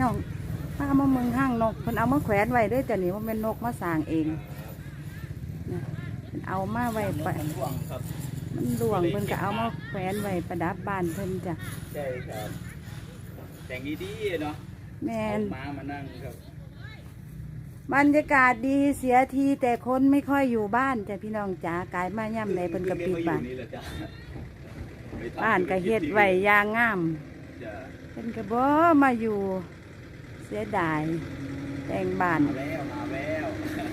น้องป้ามาเมืองห้างนกเพิ่นเอามาแขวนไว้เด้วยจ้ะนี่ว่าเป็นนกมาสร้างเองนะเพิ่นเอามาไว้ปะมันห่วงครับ มันหลวงเพิ่นก็เอามาแขวนไว้ประดับบ้านเพิ่นจ้ะใช่ครับ แต่งดีๆเนาะแม่นเอาม้ามานั่งครับ บรรยากาศดีเสียทีแต่คนไม่ค่อยอยู่บ้านจ้ะพี่น้องจ๋ากายมาย่ำใดเพิ่นก็ปิดบ้านนี่แหละจ้ะไปทำบ้านก็เฮ็ดไว้อย่างงามจ้ะเพิ่นก็บ่มาอยู่เสียดาย แต่งบ้านมาแล้วมาแล้ว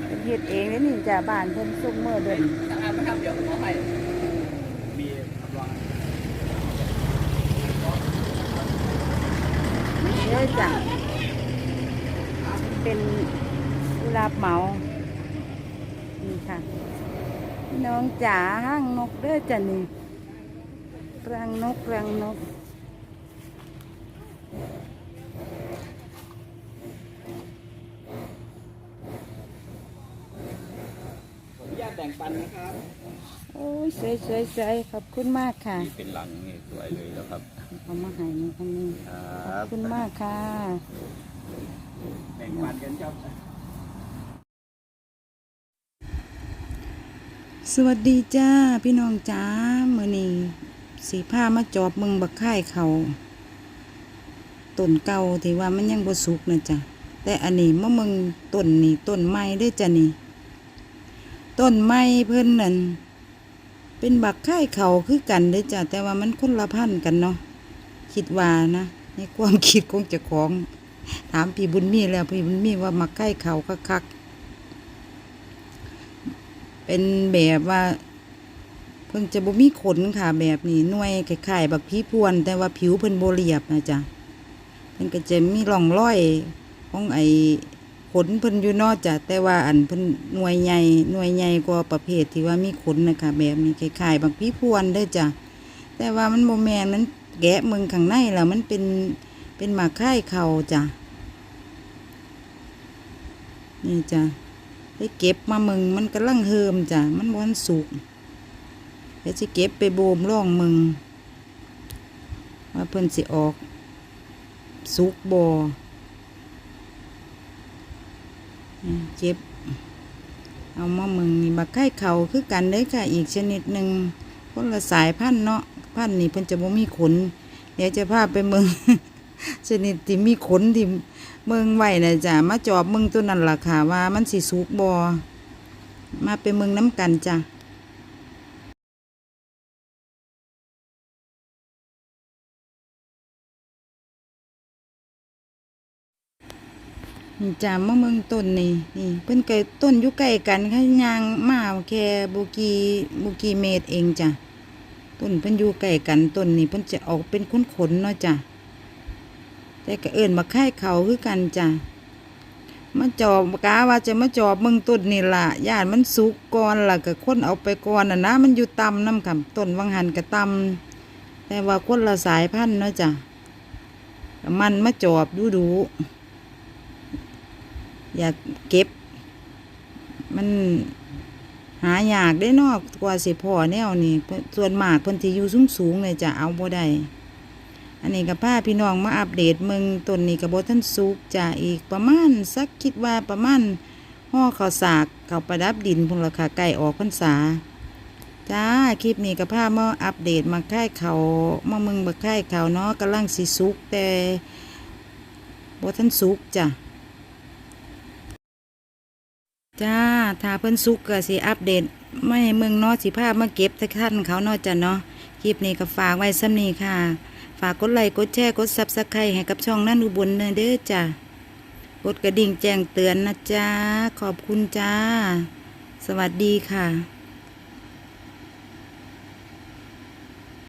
เพิ่นเฮ็ดเองแล้วนี่จ้ะบ้านเพิ่นซุกเมื่อเดินทำงานไม่ทำเดี๋ยวผมเอาให้มีทำรองเยอะจ้ะเป็นผู้รับเหมา นี่ค่ะพี่น้องจ๋าห้างนกเด้อจ้ะนี่รังนกรังนก ผมอนุญาต แบ่งปันนะครับโอ้ยสวยสวยสวยขอบคุณมากค่ะนี่เป็นหลังนี่สวยเลยแล้วครับเอามาให้นี่คนนี้คขรัอบบคุณมากค่ะ แบ่งปันกันครับ สวัสดีจ้าพี่น้องจ้ามื่อนี้สีผ้ามาจอบมึงบักค่ายเขาต้นเก่าที่ว่ามันยังบ่สุกนะจ้ะแต่อันนี้มะมึงต้นนี่ต้นไม้เด้วยจ้ะนี่ ต้นไม้เพิ่นนั่นเป็นบักค่เขาคือกันเด้จ้ะแต่ว่ามันคนละพันกันเนาะคิดว่านะในความคิดของเจ้าของ ถามพี่บุญมีแล้วพี่บุญมีว่ามักค่เขาคักๆเป็นแบบว่าเพิ่งจะบ่มีขนค่ะแบบนี้หน่วยคล้ายๆบักพีพวน แต่ว่าผิวเพิ่นบ่เรียบนะจ๊ะเพิ่นก็จะมีร่องรอยของไอ ขนเพิ่นอยู่นอกจ้ะแต่ว่าอันเพิ่นหน่วยใหญ่หน่วยใหญ่กว่าประเภทที่ว่ามีขนนะคะแบบนี้คล้ายๆบักพีพวนเด้จ้ะแต่ว่ามันบ่แมนมันแกะมืองข้างในแล้วมันเป็นเป็นหมากค่ายเขาจ้ะนี่จ้ะไปเก็บมามึงมันกำลังเฮิมจ้ะมันบอนสุกเดี๋ยวจะเก็บไปโบมร่องมึงว่าเพิ่นสิออกสุกบอ เจ็บ เอามามึงนี่บักไข่เขาคือกันเด้ค่ะอีกชนิดหนึ่งคนละสายพันธ์เนาะพันธ์นี่เพิ่นจะบ่มีขน เดี๋ยวจะพาไปเมืองชนิดที่มีขนที่เมืองไหวนะจ้ะมาจอบเมืองตัวนั้นล่ะค่ะว่ามันสิสุกบอมาไปเมืองน้ำกันจ้ะ นี่จ้ะมะเมืองต้นนี่นี่เพิ่นเกิดต้นอยู่ใกล้กันแค่ยางมาแค่บุกีบุกีเมตรเองจ้ะต้นเพิ่นอยู่ใกล้กันต้นนี่เพิ่นจะออกเป็นขนๆเนาะจ้ะแต่ก็เอิญมาค่ายเขาคือกันจ้ะมาจอบกาว่าจะมาจอบเมืองต้นนี่ล่ะญาติมันสุกก่อนล่ะก็คนเอาไปก่อนน่ะนะมันอยู่ต่ำน้ำคำต้นวังหันก็ต่ำแต่ว่าคนละสายพันธุ์เนาะจ้ะมันมาจอบดูดู อยากเก็บ มันหายากได้นอกกว่าสิพอแนวนี่ส่วนมากเพิ่นที่อยู่สูงสูงเลยจะเอาบ่ได้อันนี้กับผ้าพี่น้องมาอัปเดตมืองต้นนี้กับบท่านสุกจะอีกประมาณสักคิดว่าประมาณห่อข้าวสากข้าวประดับดินพุ่นราคาใกล้ออกพรรษาจ้าคลิปนี้กับผ้ามาอัปเดตมาค่ายเขามาเมืองบักค่ายเขาเนาะกำลังสิสุกแต่บท่านสุกจ้ะ จ้าถ้าเพิ่นซุกก็สิอัปเดต ไม่เมืองนอสิภาพมาเก็บท่านเขานอจันเนาะคลิปนี้ก็ฝากไว้ซ้ำนี้ค่ะ ฝากกดไลค์กดแชร์กดซับสไครต์ให้กับช่องนั่นอุบลเนเด้อจ้ากดกระดิ่งแจ้งเตือนนะจ้าขอบคุณจ้า สวัสดีค่ะ